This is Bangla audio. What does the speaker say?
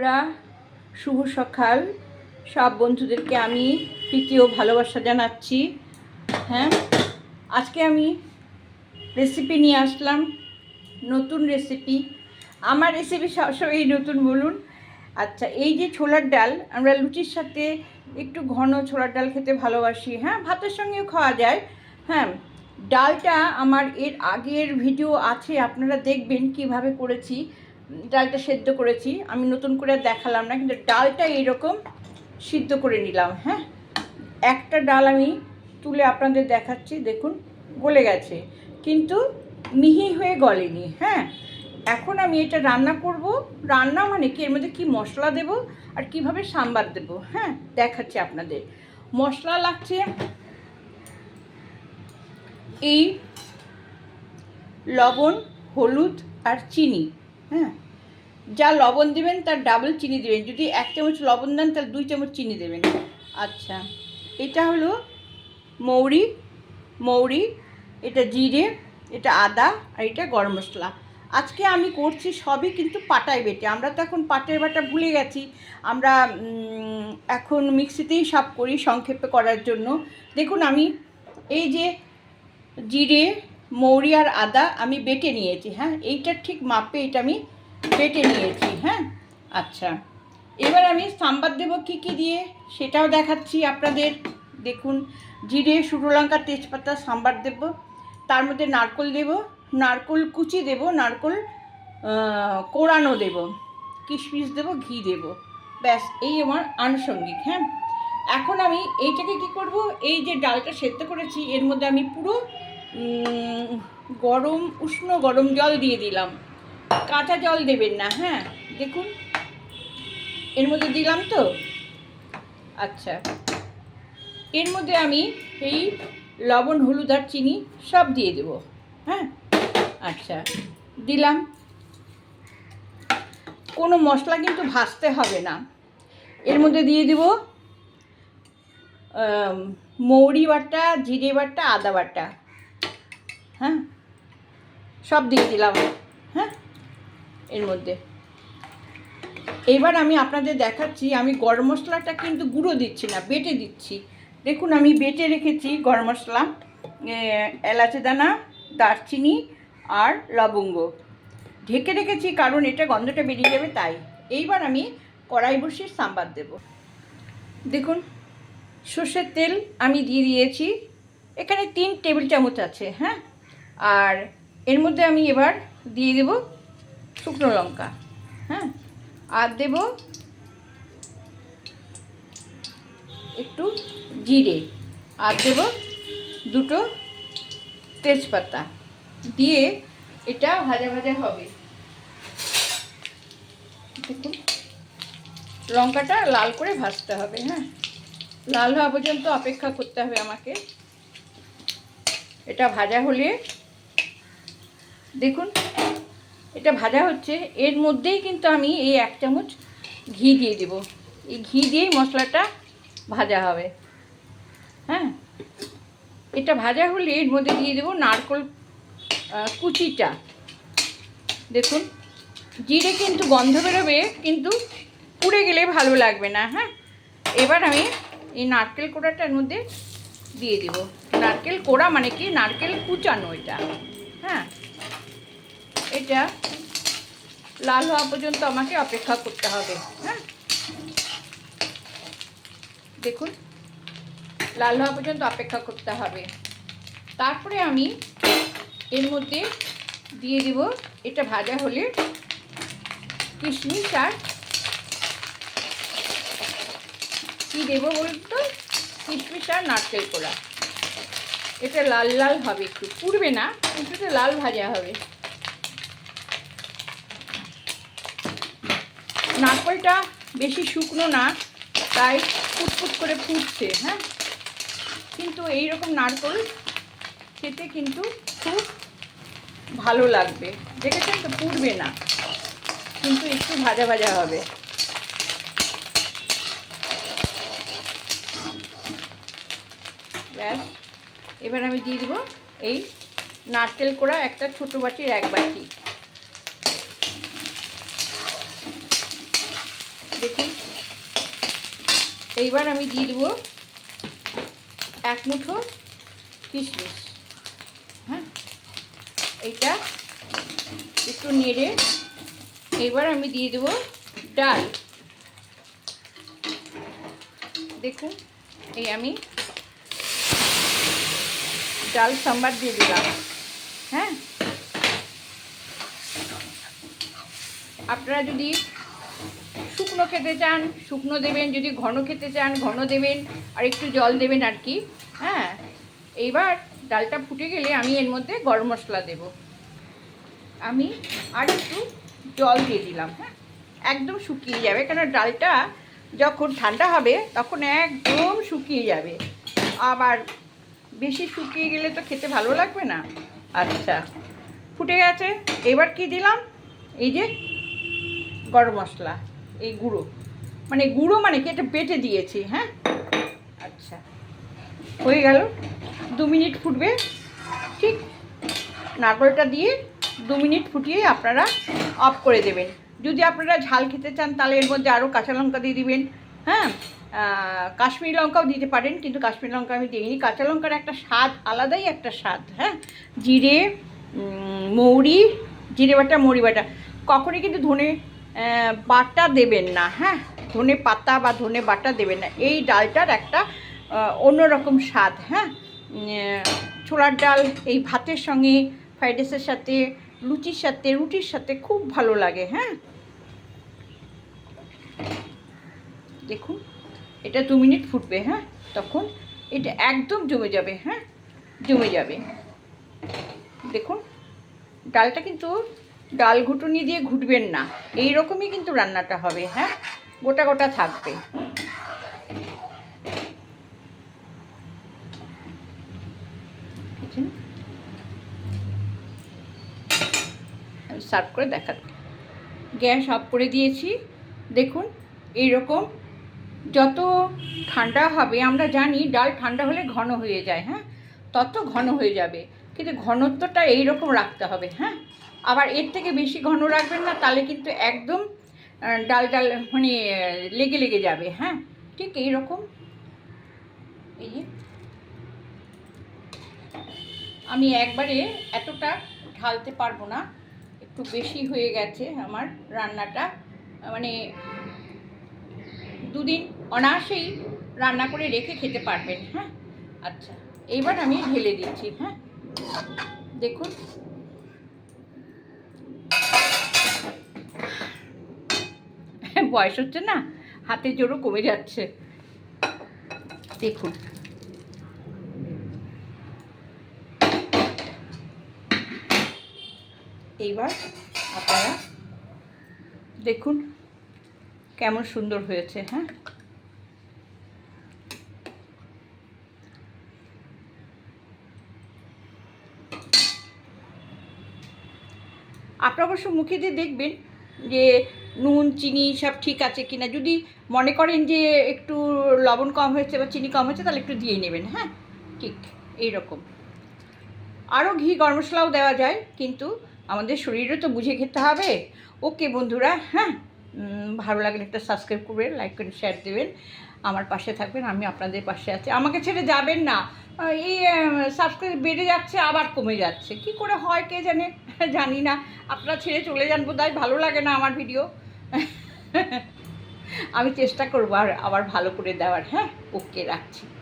বন্ধুরা, শুভ সকাল। সব বন্ধুদেরকে আমি প্রীতি ও ভালোবাসা জানাচ্ছি। হ্যাঁ আজকে আমি রেসিপি নিয়ে আসলাম, নতুন রেসিপি আমার রেসিপি সবসময় নতুন, বলুন। আচ্ছা এই যে ছোলার ডাল, আমরা লুচির সাথে একটু ঘন ছোলার ডাল খেতে ভালোবাসি। হ্যাঁ ভাতের সঙ্গেও খাওয়া যায়। হ্যাঁ ডালটা আমার এর আগের ভিডিও আছে, আপনারা দেখবেন কীভাবে করেছি। ডালটা সেদ্ধ করেছি। আমি নতুন করে দেখালাম না, কিন্তু ডালটা এইরকম সিদ্ধ করে নিলাম হ্যাঁ? একটা ডাল আমি তুলে আপনাদের দেখাচ্ছি, দেখুন, গলে গেছে। কিন্তু মিহি হয়ে গলেনি হ্যাঁ? এখন আমি এটা রান্না করব। রান্না মানে কি? এর মধ্যে কী মশলা দেব আর কীভাবে সাম্বার দেব হ্যাঁ? দেখাচ্ছি আপনাদের। মশলা লাগছে এই লবণ, হলুদ আর চিনি। হ্যাঁ। যা লবণ দেবেন, তার ডাবল চিনি দেবেন। যদি এক চামচ লবণ দেন, তাহলে দুই চামচ চিনি দেবেন। আচ্ছা। এটা হলো মৌরি মৌরি, এটা জিরে, এটা আদা, আর এটা গরম মশলা। আজকে আমি করছি সবই কিন্তু পাটায় বেটে। আমরা তো এখন পাটের বাটা ভুলে গেছি। আমরা এখন মিক্সিতেই সব করি সংক্ষেপে করার জন্য। দেখুন, আমি এই যে জিরে মৌরি আর আদা আমি বেটে নিয়েছি হ্যাঁ? এইটার ঠিক মাপে এটা আমি বেটে নিয়েছি হ্যাঁ? আচ্ছা। এবার আমি সাম্বার দেবো কী কী দিয়ে, সেটাও দেখাচ্ছি আপনাদের। দেখুন, জিরে শুকনো লঙ্কা তেজপাতা, সাম্বার দেবো। তার মধ্যে নারকোল দেব, নারকোল কুচি দেব, নারকোল কোড়ানো দেব, কিশমিশ দেব, ঘি দেব। ব্যাস, এই আমার আনুষঙ্গিক হ্যাঁ? এখন আমি এইটাকে কি করব? এই যে ডালটা সেদ্ধ করেছি, এর মধ্যে আমি পুরো গরম, উষ্ণ গরম জল দিয়ে দিলাম। কাঁচা জল দেবেন না হ্যাঁ? দেখুন। এর মধ্যে দিলাম তো? আচ্ছা। এর মধ্যে আমি এই লবণ, হলুদ আর চিনি সব দিয়ে দেবো হ্যাঁ? আচ্ছা দিলাম। কোনো মশলা কিন্তু ভাজতে হবে না। এর মধ্যে দিয়ে দেবো মৌরি বাটা, জিরে বাটা, আদা বাটা। হ্যাঁ? সব দিয়ে দিলাম। হ্যাঁ? এর মধ্যে। এবার আমি আপনাদের দেখাচ্ছি, আমি গরম মশলাটা কিন্তু গুঁড়ো দিচ্ছি না, বেটে দিচ্ছি। দেখুন, আমি বেটে রেখেছি গরম মশলা এলাচি দানা, দারচিনি আর লবঙ্গ। ঢেকে রেখেছি কারণ এটা গন্ধটা বেরিয়ে যাবে তাই। এইবার আমি কড়াই বসিয়ে সাম্বার দেব। দেখুন, সর্ষের তেল আমি দিয়ে দিয়েছি। এখানে তিন টেবিল চামচ আছে হ্যাঁ? আর এর মধ্যে আমি এবার দিয়ে দেব শুকনো লঙ্কা হ্যাঁ? আর দেব একটু জিরে, আর দেব দুটো তেজপাতা। দিয়ে এটা ভাজা ভাজা হবে। লঙ্কাটা লাল করে ভাজতে হবে হ্যাঁ? লাল হওয়া পর্যন্ত অপেক্ষা করতে হবে আমাকে। এটা ভাজা হলে দেখুন, এটা ভাজা হচ্ছে। এর মধ্যেই কিন্তু আমি এই এক চামচ ঘি দিয়ে দেব। এই ঘি দিয়েই মশলাটা ভাজা হবে। হ্যাঁ? এটা ভাজা হলে এর মধ্যে দিয়ে দেবো নারকোল কুচিটা। দেখুন, জিরে কিন্তু গন্ধ বেরোবে, কিন্তু পুড়ে গেলে ভালো লাগবে না হ্যাঁ? এবার আমি এই নারকেল কোড়াটার মধ্যে দিয়ে দিব। নারকেল কোড়া মানে কি? নারকেল কুচানো এটা হ্যাঁ? এটা লাল হওয়া পর্যন্ত আমাকে অপেক্ষা করতে হবে হ্যাঁ? দেখুন, লাল হওয়া পর্যন্ত অপেক্ষা করতে হবে। তারপরে আমি এর মধ্যে দিয়ে দিব এটা ভাজা হলে কিশমিশ আর কী দেবো বলতো কিশমিশ আর নারকেল কোড়া এটা লাল লাল হবে একটু, পুড়বে না, কিন্তু লাল ভাজা হবে। নারকলটা বেশি শুকনো না, তাই ফুটফুট করে ফুটছে হ্যাঁ? কিন্তু এই রকম নারকল খেতে কিন্তু খুব ভালো লাগবে। দেখেছেন তো পুড়বে না, কিন্তু একটু ভাজা ভাজা হবে। ব্যাস, এবার আমি দিয়ে দেবো এই নারকেল কোড়া একটা ছোটো বাটির এক বাটি। দেখুন এইবার আমি দিয়ে দেবো এক মুঠো কিশমিশ। হ্যাঁ? এইটা একটু নেড়ে এবার আমি দিয়ে দেবো ডাল। দেখুন, এই আমি ডাল সাম্বার দিয়ে দিলাম। হ্যাঁ? আপনারা যদি শুকনো খেতে চান, শুকনো দেবেন, যদি ঘন খেতে চান, ঘন দেবেন, আর একটু জল দেবেন আর কি। হ্যাঁ এইবার ডালটা ফুটে গেলে আমি এর মধ্যে গরম মশলা দেব। আমি আর একটু জল দিয়ে দিলাম হ্যাঁ। একদম শুকিয়ে যাবে কেন ডালটা যখন ঠান্ডা হবে, তখন একদম শুকিয়ে যাবে। আবার বেশি শুকিয়ে গেলে তো খেতে ভালো লাগবে না। আচ্ছা ফুটে গেছে। এবার কি দিলাম? এই যে গরম মশলা, এই গুঁড়ো। মানে গুঁড়ো মানে কি? এটা বেটে দিয়েছি হ্যাঁ? আচ্ছা। হয়ে গেল। দু মিনিট ফুটবে। ঠিক। নারকলটা দিয়ে দু মিনিট ফুটিয়ে আপনারা অফ করে দেবেন। যদি আপনারা ঝাল খেতে চান, তাহলে এর মধ্যে আরও কাঁচা লঙ্কা দিয়ে দিবেন হ্যাঁ? কাশ্মীরি লঙ্কাও দিতে পারেন, কিন্তু কাশ্মীরি লঙ্কা আমি দিইনি। কাঁচা লঙ্কার একটা স্বাদ, আলাদাই একটা স্বাদ হ্যাঁ? জিরে মৌরি, জিরে বাটা, মৌরি বাটা। কখনই কিন্তু ধনে বাটা দেবেন না হ্যাঁ? ধনে পাতা বা ধনে বাটা দেবেন না। এই ডালটার একটা অন্যরকম স্বাদ হ্যাঁ? ছোলার ডাল, এই ভাতের সঙ্গে, ফ্রাইড রাইসের সাথে, লুচির সাথে, রুটির সাথে খুব ভালো লাগে হ্যাঁ? দেখুন, এটা দু মিনিট ফুটবে হ্যাঁ? তখন এটা একদম জমে যাবে হ্যাঁ? জমে যাবে। দেখুন, ডালটা কিন্তু ডাল ঘুটুনি দিয়ে ঘুটবেন না। এই রকমই কিন্তু রান্নাটা হবে হ্যাঁ? গোটা গোটা থাকবে। সার্ভ করে দেখা গ্যাস অফ করে দিয়েছি। দেখুন এই রকম যত ঠান্ডা হবে, আমরা জানি ডাল ঠান্ডা হলে ঘন হয়ে যায় হ্যাঁ? তত ঘন হয়ে যাবে। কিন্তু ঘনত্বটা এই রকম রাখতে হবে হ্যাঁ? আবার এর থেকে বেশি ঘন রাখবেন না, তাহলে কিন্তু একদম ডাল ডাল মানে লেগে লেগে যাবে হ্যাঁ? ঠিক এই রকম এই যে। আমি একবারে এতটা ঢালতে পারব না, একটু বেশি হয়ে গেছে আমার রান্নাটা মানে দুদিন অনায়াসেই রান্না করে রেখে খেতে পারবেন হ্যাঁ? আচ্ছা এইবার আমি ঢেলে দিচ্ছি হ্যাঁ? দেখুন। বয়স হচ্ছে না হাতের জোরও কমে যাচ্ছে। দেখুন। এইবার আপনারা দেখুন কেমন সুন্দর হয়েছে হ্যাঁ? আপনারা অবশ্য মুখে দিয়ে দেখবেন যে নুন, চিনি সব ঠিক আছে কি না যদি মনে করেন যে একটু লবণ কম হয়েছে বা চিনি কম হয়েছে, তাহলে একটু দিয়ে নেবেন হ্যাঁ? ঠিক এই রকম আরও ঘি গরম মশলাও দেওয়া যায়, কিন্তু আমাদের শরীরও তো বুঝে খেতে হবে। ওকে বন্ধুরা হ্যাঁ? ভালো লাগলে একটা সাবস্ক্রাইব করবেন, লাইক করে শেয়ার দেবেন। আমার পাশে থাকবেন, আমি আপনাদের পাশে আছি। আমাকে ছেড়ে যাবেন না। এই সাবস্ক্রাইব বেড়ে যাচ্ছে, আবার কমে যাচ্ছে। কি করে হয় কে জানে? জানি না। আপনারা ছেড়ে চলে যান বোধহয়, ভালো লাগে না আমার ভিডিও আমি চেষ্টা করব আর আবার ভালো করে দেওয়ার। হ্যাঁ ওকে রাখছি।